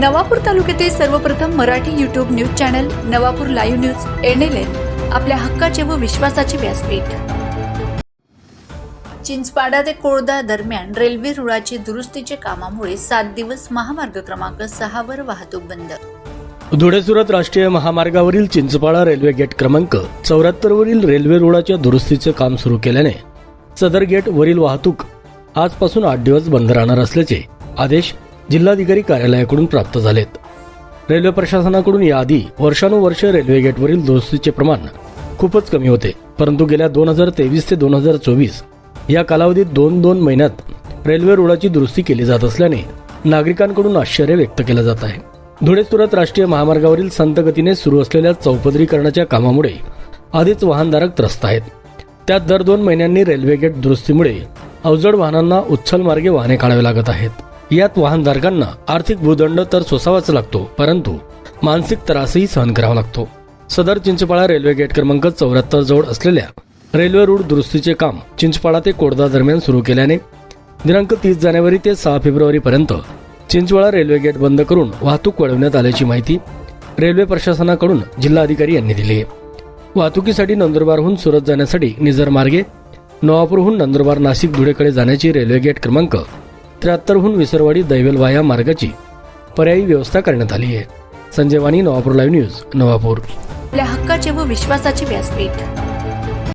नवापूर तालुक्यातील सर्वप्रथम Marathi YouTube news channel Navapur live news NLN आपल्या हक्काचे व विश्वासाचे व्यासपीठ. चिंचपाडा ते कोळदा दरम्यान रेल्वे रुळाची दुरुस्तीच्या कामामुळे सात दिवस महामार्ग क्रमांक सहा वर वाहतूक बंद. धुळे सुरत राष्ट्रीय महामार्गावरील चिंचपाडा रेल्वे गेट क्रमांक चौऱ्याहत्तर वरील रेल्वे रुळाच्या दुरुस्तीचे काम सुरू केल्याने सदर गेट वरील वाहतूक आजपासून आठ दिवस बंद राहणार असल्याचे आदेश जिल्हाधिकारी कार्यालयाकडून प्राप्त झालेत. रेल्वे प्रशासनाकडून याआधी वर्षानुवर्ष रेल्वे गेटवरील दुरुस्तीचे प्रमाण खूपच कमी होते परंतु गेल्या दोन हजार तेवीस ते दोन हजार चोवीस या कालावधीत दोन दोन महिन्यात रेल्वे रुळाची दुरुस्ती केली जात असल्याने नागरिकांकडून आश्चर्य व्यक्त केलं जात आहे. धुळे सुरत राष्ट्रीय महामार्गावरील संत गतीने सुरू असलेल्या चौपदरीकरणाच्या कामामुळे आधीच वाहनधारक त्रस्त आहेत. त्यात दर दोन महिन्यांनी रेल्वे गेट दुरुस्तीमुळे अवजड वाहनांना उच्छल मार्गे वाहने काढावे लागत आहेत. यात वाहनधारकांना आर्थिक भूदंड तर सोसावाच लागतो परंतु मानसिक त्रासही सहन करावा लागतो. सदर चिंचपाळा रेल्वे गेट क्रमांक चौऱ्याहत्तर जवळ असलेल्या रेल्वे रूळ दुरुस्तीचे काम चिंचपाळा ते कोडदा दरम्यान सुरू केल्याने दिनांक तीस जानेवारी ते सहा फेब्रुवारी पर्यंत चिंचवाडा रेल्वे गेट बंद करून वाहतूक वळवण्यात आल्याची माहिती रेल्वे प्रशासनाकडून जिल्हाधिकारी यांनी दिली आहे. वाहतुकीसाठी नंदुरबारहून सुरत जाण्यासाठी निझर मार्गे नवापूरहून नंदुरबार नाशिक धुळेकडे जाण्याची रेल्वे गेट क्रमांक त्र्याहत्तरहून विसरवाडी दैवेल वाया मार्गाची पर्यायी व्यवस्था करण्यात आली आहे. Sanjay Wani Navapur live news Navapur. आपल्या हक्काचे व विश्वासाचे व्यासपीठ.